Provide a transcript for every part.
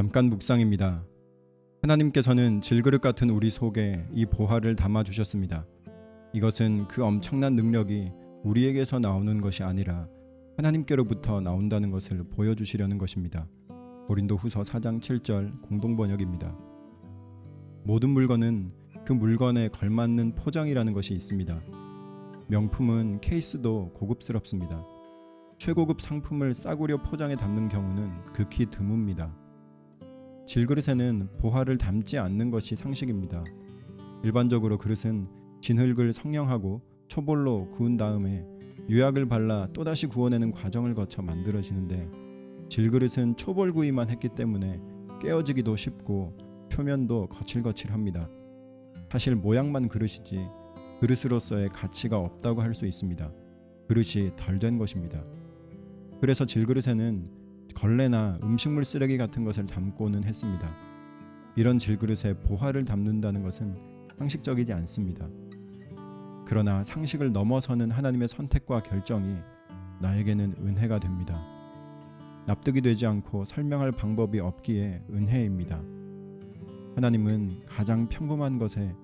잠깐 묵상입니다. 하나님께서는 질그릇 같은 우리 속에 이 보화를 담아 주셨습니다. 이것은 그 엄청난 능력이 우리에게서 나오는 것이 아니라 하나님께로부터 나온다는 것을 보여주시려는 것입니다. 고린도 후서 4장 7절 공동 번역입니다. 모든 물건은 그 물건에 걸맞는 포장이라는 것이 있습니다. 명품은 케이스도 고급스럽습니다. 최고급 상품을 싸구려 포장에 담는 경우는 극히 드뭅니다. 질그릇에는 보화를 담지 않는 것이 상식입니다. 일반적으로 그릇은 진흙을 성형하고 초벌로 구운 다음에 유약을 발라 또다시 구워내는 과정을 거쳐 만들어지는데 질그릇은 초벌구이만 했기 때문에 깨어지기도 쉽고 표면도 거칠거칠합니다. 사실 모양만 그릇이지 그릇으로서의 가치가 없다고 할 수 있습니다. 그릇이 덜 된 것입니다. 그래서 질그릇에는 걸레나 음식물 쓰레기 같은 것을 담고는 했습니다. 이런 질그릇에 보화를 담는다는 것은 상식적이지 않습니다. 그러나 상식을 넘어서는 하나님의 선택과 결정이 나에게는 은혜가 됩니다. 납득이 되지 않고 설명할 방법이 없기에 은혜입니다. 하나님은 가장 평범한 것에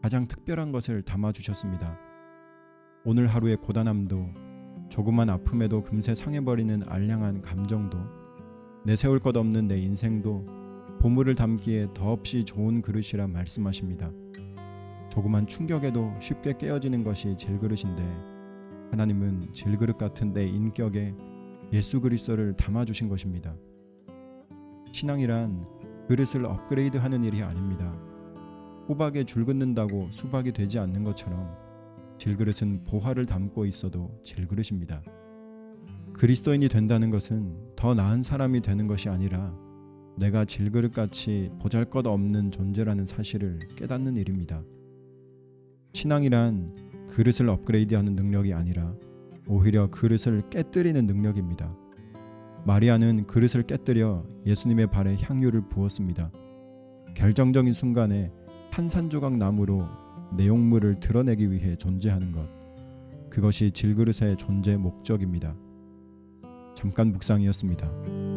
가장 특별한 것을 담아 주셨습니다. 오늘 하루의 고단함도 조그만 아픔에도 금세 상해버리는 알량한 감정도 내세울 것 없는 내 인생도 보물을 담기에 더없이 좋은 그릇이라 말씀하십니다. 조그만 충격에도 쉽게 깨어지는 것이 질그릇인데 하나님은 질그릇 같은 내 인격에 예수 그리스도를 담아 주신 것입니다. 신앙이란 그릇을 업그레이드하는 일이 아닙니다. 호박에 줄 긋는다고 수박이 되지 않는 것처럼 질그릇은 보화를 담고 있어도 질그릇입니다. 그리스도인이 된다는 것은 더 나은 사람이 되는 것이 아니라 내가 질그릇같이 보잘것 없는 존재라는 사실을 깨닫는 일입니다. 신앙이란 그릇을 업그레이드하는 능력이 아니라 오히려 그릇을 깨뜨리는 능력입니다. 마리아는 그릇을 깨뜨려 예수님의 발에 향유를 부었습니다. 결정적인 순간에 탄산조각 나무로 내용물을 드러내기 위해 존재하는 것. 그것이 질그릇의 존재 목적입니다. 잠깐 묵상이었습니다.